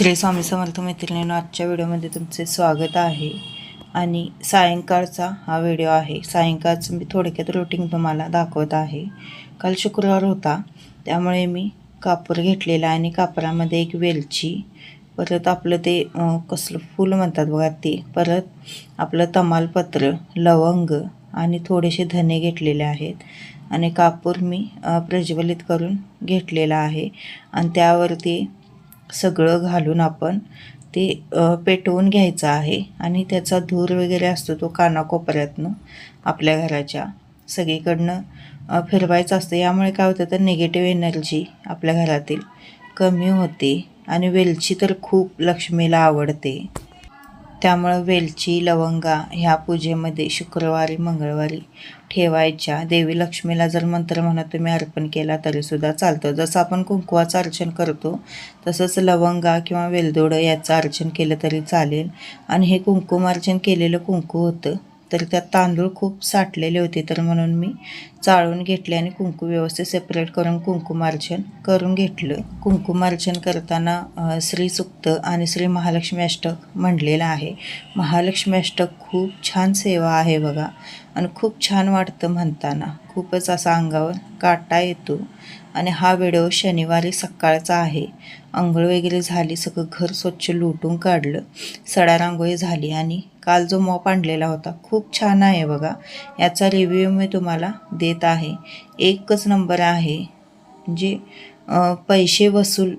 श्री स्वामी समर्थ मैत्रिणींनो आजच्या व्हिडिओमध्ये तुमचे स्वागत आहे. आणि सायंकाळचा हा व्हिडिओ आहे. सायंकाळचं मी थोडक्यात रुटीन तुम्हाला दाखवत आहे. काल शुक्रवार होता. त्यामुळे मी कापूर घेतलेला आणि कापरामध्ये एक वेलची परत आपलं ते कसलं फूल म्हणतात बघा ते परत आपलं तमालपत्र लवंग आणि थोडेसे धने घेतलेले आहेत. आणि कापूर मी प्रज्वलित करून घेतलेला आहे. आणि त्यावरती सगळं घालून आपण ते पेटवून घ्यायचं आहे. आणि त्याचा धूर वगैरे असतो तो कानाकोपऱ्यातनं आपल्या घराच्या. सगळीकडनं फिरवायचं असतं. यामुळे काय होतं तर निगेटिव्ह एनर्जी आपल्या घरातील कमी होते. आणि वेलची तर खूप लक्ष्मीला आवडते. त्यामुळं वेलची लवंगा ह्या पूजेमध्ये शुक्रवारी मंगळवारी ठेवायच्या. देवी लक्ष्मीला जर मंत्र म्हणत तुम्ही अर्पण केला तरीसुद्धा चालतं. जसं आपण कुंकवाचं अर्चन करतो तसंच लवंगा किंवा वेलदोडं याचं अर्चन केलं तरी चालेल. आणि हे कुंकुमार्चन केलेलं कुंकू होतं. तर त्यात तांदूळ खूप साठलेले होते तर म्हणून मी चाळून घेतले आणि कुंकू व्यवस्थित सेपरेट करून कुंकुमार्चन करून घेतलं. कुंकुमार्चन करताना श्री सुक्त आणि श्री महालक्ष्मी अष्टक म्हणलेलं आहे. महालक्ष्मी अष्टक खूप छान सेवा आहे बघा आणि खूप छान वाटतं म्हणताना. खूपच असा अंगावर काटा येतो. आणि हा व्हिडिओ शनिवारी सकाळचा आहे. आंघोळ वगैरे झाली सगळं घर स्वच्छ लुटून काढलं. सडा रांगोळी झाली आणि काल जो मॉप आणलेला होता खूप छान आहे बघा. याचा रिव्ह्यू मी तुम्हाला देत आहे. एकच नंबर आहे जे पैसे वसूल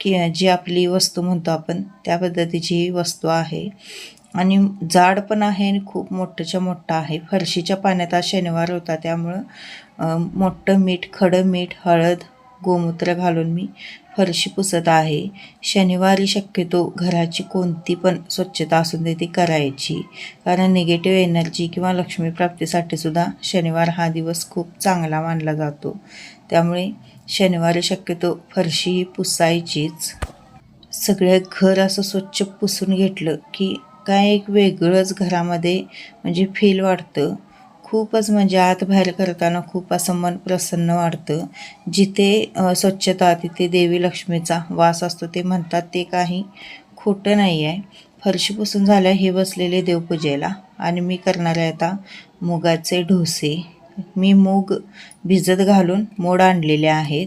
की जी आपली वस्तू म्हणतो आपण त्या पद्धतीची ही वस्तू आहे. आणि जाड पण आहे आणि खूप मोठंच्या मोठं आहे. फरशीच्या पाण्यात आज शनिवार होता त्यामुळं मोठं मीठ खडं मीठ हळद गोमूत्र घालून मी फरशी पुसत आहे. शनिवारी शक्यतो घराची कोणती पण स्वच्छता असून दे ती करायची. कारण निगेटिव्ह एनर्जी किंवा लक्ष्मीप्राप्तीसाठी सुद्धा शनिवार हा दिवस खूप चांगला मानला जातो. त्यामुळे शनिवारी शक्यतो फरशी ही पुसायचीच. सगळं घर असं स्वच्छ पुसून घेतलं की काय एक वेगळंच घरामध्ये म्हणजे फील वाटतं. खूपच म्हणजे आत बाहेर करताना खूप असं मन प्रसन्न वाटतं. जिथे स्वच्छता तिथे देवी लक्ष्मीचा वास असतो ते म्हणतात ते काही खोटं नाही आहे फरशी पुसून झाल्या हे बसलेले देवपूजेला आणि मी करणार आहे आता मुगाचे ढोसे. मी मूग भिजत घालून मोड आणलेले आहेत.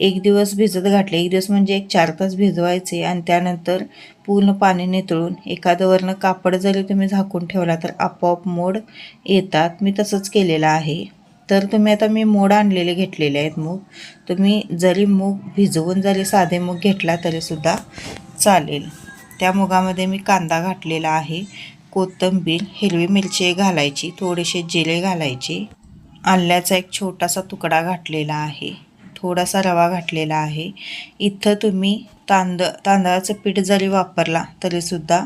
एक दिवस भिजत घातले. एक दिवस म्हणजे एक चार तास भिजवायचे आणि त्यानंतर पूर्ण पाणी नितळून एखादं वरनं कापड जरी तुम्ही झाकून ठेवला तर आपोआप मोड येतात. मी तसंच केलेलं आहे. तर तुम्ही आता मी मोड आणलेले घेतलेले आहेत मूग. तुम्ही जरी मूग भिजवून जरी साधे मूग घेतला तरीसुद्धा चालेल. त्या मुगामध्ये मी कांदा घातलेला आहे. कोथिंबीर हिरवी मिरची घालायची थोडेसे जिरे घालायचे. आल्याचा एक छोटासा तुकडा घातलेला आहे. थोडासा रवा घातलेला आहे. इथं तुम्ही तांद तांदळाचं पीठ जरी वापरला तरीसुद्धा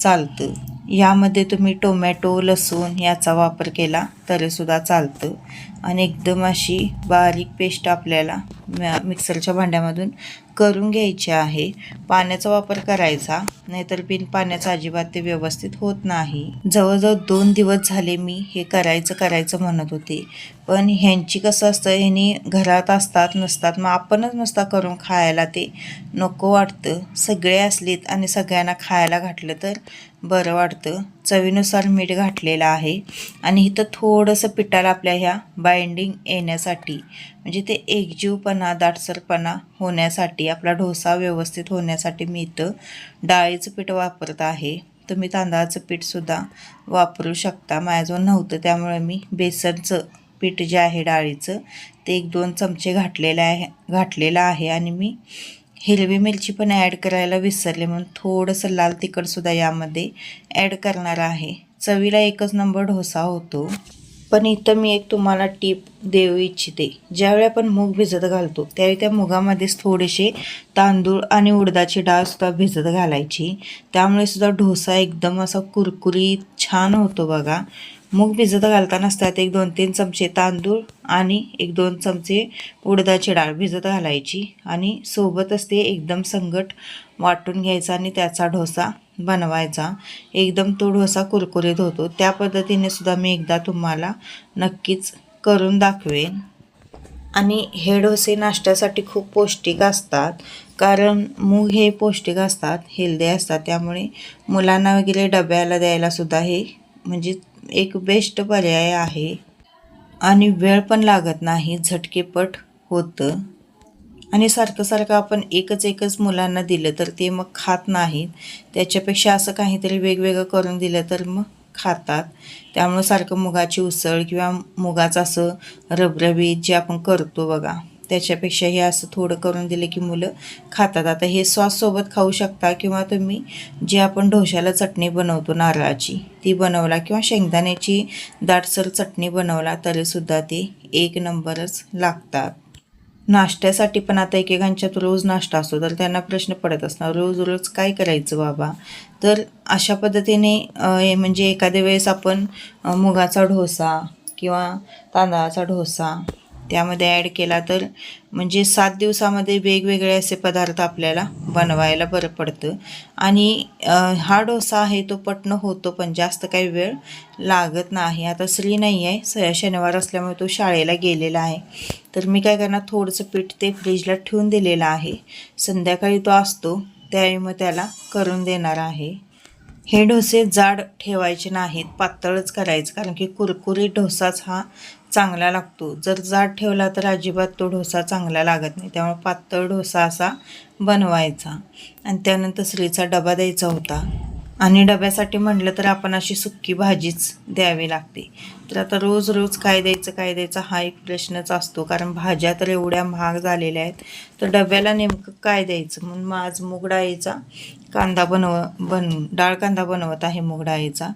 चालतं. यामध्ये तुम्ही टोमॅटो लसूण याचा वापर केला तरीसुद्धा चालतं. आणि एकदम अशी बारीक पेस्ट आपल्याला मिक्सरच्या भांड्यामधून करून घ्यायची आहे. पाण्याचा वापर करायचा नाहीतर बिन पाण्याचा अजिबात ते व्यवस्थित होत नाही. जवळजवळ दोन दिवस झाले मी हे करायचं करायचं म्हणत होते. पण ह्यांची कसं असतं ह्यांनी घरात असतात नसतात मग आपणच नुसता करून खायला ते नको वाटतं. सगळे असलीत आणि सगळ्यांना खायला घातलं तर बरं वाटतं. चवीनुसार मीठ घातलेलं आहे. आणि इथं थोडंसं पिठाला आपल्या ह्या बाइंडिंग येण्यासाठी म्हणजे ते एकजीवपणा दाटसरपणा होण्यासाठी आपला डोसा व्यवस्थित होण्यासाठी मी इथं डाळीचं पीठ वापरत आहे. तुम्ही तांदळाचं पीठसुद्धा वापरू शकता. माझ्याजवळ नव्हतं त्यामुळे मी बेसनचं पीठ जे आहे डाळीचं ते एक दोन चमचे घातलेलं आहे घातलेलं आहे. आणि मी हिरवी मिरची पण ॲड करायला विसरले म्हणून थोडंसं लाल तिखटसुद्धा यामध्ये ॲड करणार आहे. चवीला एकच नंबर डोसा होतो. पण इथं मी एक तुम्हाला टीप देऊ इच्छिते. ज्यावेळी आपण मूग भिजत घालतो त्यावेळी त्या मुगामध्येच थोडेसे तांदूळ आणि उडदाची डाळसुद्धा भिजत घालायची. त्यामुळे सुद्धा डोसा एकदम असा कुरकुरीत छान होतो बघा. मूग भिजत घालतानाच त्यात एक दोन तीन चमचे तांदूळ आणि एक दोन चमचे उडदाची डाळ भिजत घालायची. आणि सोबतच ते एकदम संगट वाटून घ्यायचा आणि त्याचा डोसा बनवायचा. एकदम तो डोसा कुरकुरीत होतो. त्या पद्धतीने सुद्धा मी एकदा तुम्हाला नक्कीच करून दाखवेन. आणि हे डोसे नाश्त्यासाठी खूप पौष्टिक असतात. कारण मूग हे पौष्टिक असतात हेल्दी असतात. त्यामुळे मुलांना वगैरे डब्याला द्यायलासुद्धा हे म्हणजे एक बेस्ट पर्याय आहे. आणि वेळ पण लागत नाही झटकेपट होतं. आणि सारखं सारखं आपण एकच एकच मुलांना दिलं तर ते मग खात नाहीत. त्याच्यापेक्षा असं काहीतरी वेगवेगळं करून दिलं तर मग खातात. त्यामुळं सारखं मुगाची उसळ किंवा मुगाचं असं रबरबीत जे आपण करतो बघा. त्याच्यापेक्षा हे असं थोडं करून दिलं की मुलं खातात. आता हे सॉससोबत खाऊ शकता किंवा तुम्ही जे आपण ढोशाला चटणी बनवतो नारळाची ती बनवला किंवा शेंगदाण्याची दाटसर चटणी बनवला तरीसुद्धा ते एक नंबरच लागतात. नाश्त्यासाठी पण आता एकेकांच्यात रोज नाश्ता असतो तर त्यांना प्रश्न पडत असणार रोज रोज काय करायचं बाबा? तर अशा पद्धतीने म्हणजे एखाद्या वेळेस आपण मुगाचा डोसा किंवा तांदळाचा डोसा त्यामध्ये ॲड केला तर म्हणजे सात दिवसामध्ये वेगवेगळे असे पदार्थ आपल्याला बनवायला बरं पडतं. आणि हा डोसा आहे तो पटणं होतो पण जास्त काही वेळ लागत नाही. आता श्री नाही आहे स शनिवार असल्यामुळे तो शाळेला गेलेला आहे. तर मी काय करणार थोडंसं पीठ ते फ्रीजला ठेवून दिलेलं आहे. संध्याकाळी तो असतो त्यावेळी मग त्याला करून देणार आहे. हे डोसे जाड ठेवायचे नाहीत पातळच करायचं कारण की कुरकुरीत डोसाच हा चांगला लागतो. जर जाड ठेवला तर अजिबात तो डोसा चांगला लागत नाही. त्यामुळे पातळ डोसा असा बनवायचा. आणि त्यानंतर श्रीचा डबा द्यायचा होता. आणि डब्यासाठी म्हटलं तर आपण अशी सुक्की भाजीच द्यावी लागते. तर आता रोज रोज काय द्यायचं काय द्यायचं हा एक प्रश्नच असतो. कारण भाज्या तर एवढ्या महाग झालेल्या आहेत. तर डब्याला नेमकं काय द्यायचं? म्हणून मग आज मूग डाळीचा कांदा बनव बन डाळ कांदा बनवत आहे मूग डाळीचा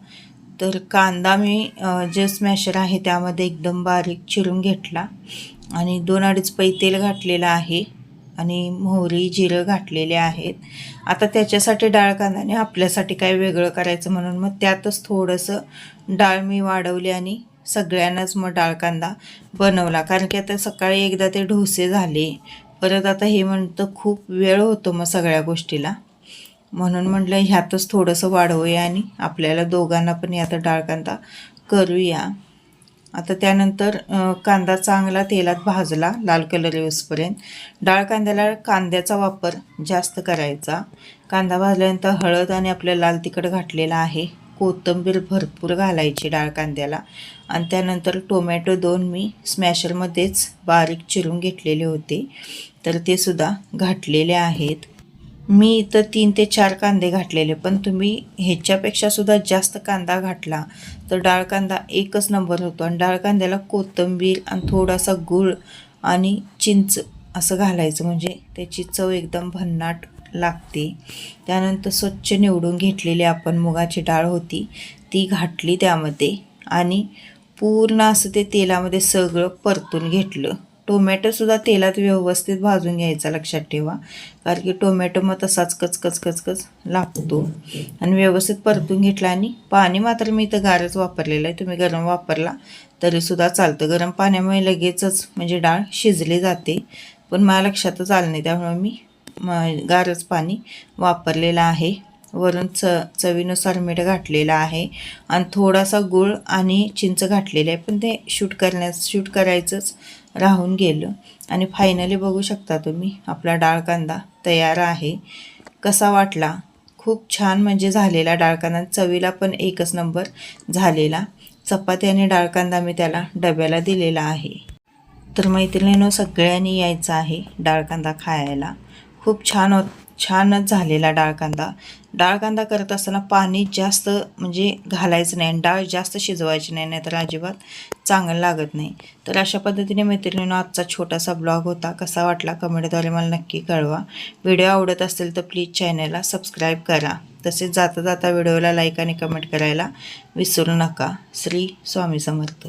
तर कांदा मी जे स्मॅशर आहे त्यामध्ये एकदम बारीक चिरून घेतला. आणि दोन अडीच पै तेल घातलेलं आहे आणि मोहरी जिरं घातलेले आहेत. आता त्याच्यासाठी डाळ कांदाने आपल्यासाठी काय वेगळं करायचं म्हणून मग त्यातच थोडंसं डाळ मी वाढवली आणि सगळ्यांनाच मग डाळ कांदा बनवला. कारण की आता सकाळी एकदा ते डोसे झाले. परत आता हे म्हणतं खूप वेळ होतो मग सगळ्या गोष्टीला. म्हणून म्हटलं ह्यातच थोडंसं वाढवूया आणि आपल्याला दोघांना पण यात डाळ कांदा करूया. आता त्यानंतर कांदा चांगला तेलात भाजला लाल कलर येऊसपर्यंत. डाळ कांद्याला कांद्याचा वापर जास्त करायचा. कांदा भाजल्यानंतर हळद आणि आपलं लाल तिखट घातलेला आहे. कोथिंबीर भरपूर घालायची डाळ कांद्याला. आणि त्यानंतर टोमॅटो दोन मी स्मॅशरमध्येच बारीक चिरून घेतलेले होते. तर ते सुद्धा घातलेले आहेत. मी इथं तीन ते चार कांदे घातलेले पण तुम्ही ह्याच्यापेक्षा सुद्धा जास्त कांदा घातला तर डाळ कांदा एकच नंबर होतो. आणि डाळ कांद्याला कोथिंबीर आणि थोडासा गूळ आणि चिंच असं घालायचं म्हणजे त्याची चव एकदम भन्नाट लागते. त्यानंतर स्वच्छ निवडून घेतलेली आपण मुगाची डाळ होती ती घातली त्यामध्ये आणि पूर्ण असं ते तेलामध्ये सगळं परतून घेतलं. टोमॅटोसुद्धा तेलात व्यवस्थित भाजून घ्यायचा लक्षात ठेवा. कारण की टोमॅटो मग तसाच कचकच कचकच लागतो. आणि व्यवस्थित परतून घेतला आणि पाणी मात्र मी इथं गारच वापरलेलं आहे. तुम्ही गरम वापरला तरीसुद्धा चालतं. गरम पाण्यामुळे लगेचच म्हणजे डाळ शिजली जाते. पण मला लक्षातच आलं नाही त्यामुळे मी म- गारच पाणी वापरलेलं आहे. वरून च चवीनुसार मीठ घातलेलं आहे. आणि थोडासा गूळ आणि चिंच घातलेले आहे. पण ते शूट करण्यास शूट करायचंच राहून गेलं. आणि फायनली बघू शकता तुम्ही आपला डाळ कांदा तयार आहे. कसा वाटला? खूप छान म्हणजे झालेला डाळ कांदा. चवीला पण एकच नंबर झालेला. चपाती आणि डाळ कांदा मी त्याला डब्याला दिलेला आहे. तर मैत्रिणीनं सगळ्यांनी यायचं आहे डाळ कांदा खायला. खूप छान होत छानच झालेला डाळ कांदा. डाळ कांदा करत असताना पाणी जास्त म्हणजे घालायचं नाही आणि डाळ जास्त शिजवायची नाही नाहीतर अजिबात चांगलं लागत नाही. तर अशा पद्धतीने मैत्रिणीनं आजचा छोटासा ब्लॉग होता. कसा वाटला कमेंटद्वारे मला नक्की कळवा. व्हिडिओ आवडत असेल तर प्लीज चॅनलला सबस्क्राईब करा. तसेच जाता जाता व्हिडिओला लाईक आणि कमेंट करायला विसरू नका. श्री स्वामी समर्थ.